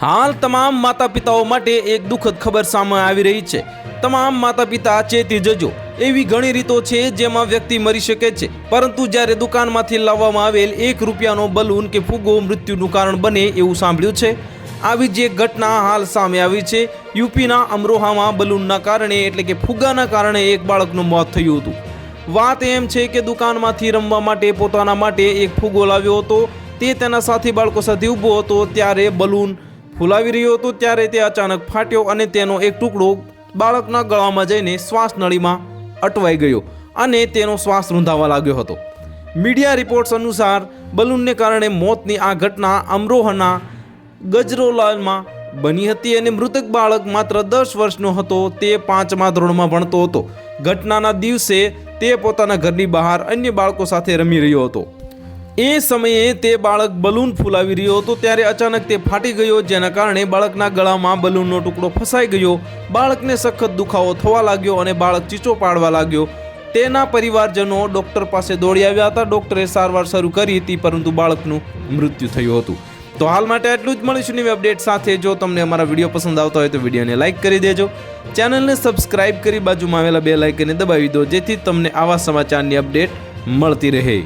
હાલ તમામ માતા પિતાઓ માટે એક દુઃખદ ખબર સામે આવી રહી છે. તમામ માતા પિતા ચેતી જજો. એવી ઘણી રીતો છે જેમાં વ્યક્તિ મરી શકે છે. પરંતુ જ્યારે દુકાનમાંથી લાવવામાં આવેલ એક રૂપિયાનો બલૂન કે ફુગ્ગો મૃત્યુનું કારણ બને એવું સાંભળ્યું છે. આવી જ એક ઘટના હાલ સામે આવી છે. યુપીના અમરોહામાં બલૂનના કારણે એટલે કે ફુગ્ગાના કારણે એક બાળકનું મોત થયું હતું. વાત એમ છે કે દુકાનમાંથી રમવા માટે પોતાના માટે એક ફુગ્ગો લાવ્યો હતો. તે તેના સાથી બાળકો સાથે ઊભો હતો. ત્યારે બલૂન ફૂલાવી રહ્યો હતો ત્યારે તે અચાનક ફાટ્યો અને તેનો એક ટુકડો બાળકના ગળામાં જઈને શ્વાસ નળીમાં અટવાઈ ગયો અને તેનો શ્વાસ રૂંધાવા લાગ્યો હતો. મીડિયા રિપોર્ટ્સ અનુસાર, બલૂનને કારણે મોતની આ ઘટના અમરોહના ગજરોલાલમાં બની હતી અને મૃતક બાળક માત્ર દસ વર્ષનો હતો, તે પાંચમા ધોરણમાં ભણતો હતો. ઘટનાના દિવસે તે પોતાના ઘરની બહાર અન્ય બાળકો સાથે રમી રહ્યો હતો. એ સમયે તે બાળક બલૂન ફૂલાવી રહ્યો હતો ત્યારે અચાનક તે ફાટી ગયો, જેના કારણે બાળકના ગળામાં બલૂનનો ટુકડો ફસાઈ ગયો. બાળકને સખત દુખાવો થવા લાગ્યો અને બાળક ચીચો પાડવા લાગ્યો. તેના પરિવારજનો ડૉક્ટર પાસે દોડી આવ્યા હતા. ડૉક્ટરે સારવાર શરૂ કરી હતી, પરંતુ બાળકનું મૃત્યુ થયું હતું. તો હાલ માટે આટલું જ. મળીશું નવી અપડેટ સાથે. જો તમને અમારા વીડિયો પસંદ આવતા હોય તો વિડીયોને લાઇક કરી દેજો. ચેનલને સબસ્ક્રાઇબ કરી બાજુમાં આવેલા બે લાઇકને દબાવી દો, જેથી તમને આવા સમાચારની અપડેટ મળતી રહે.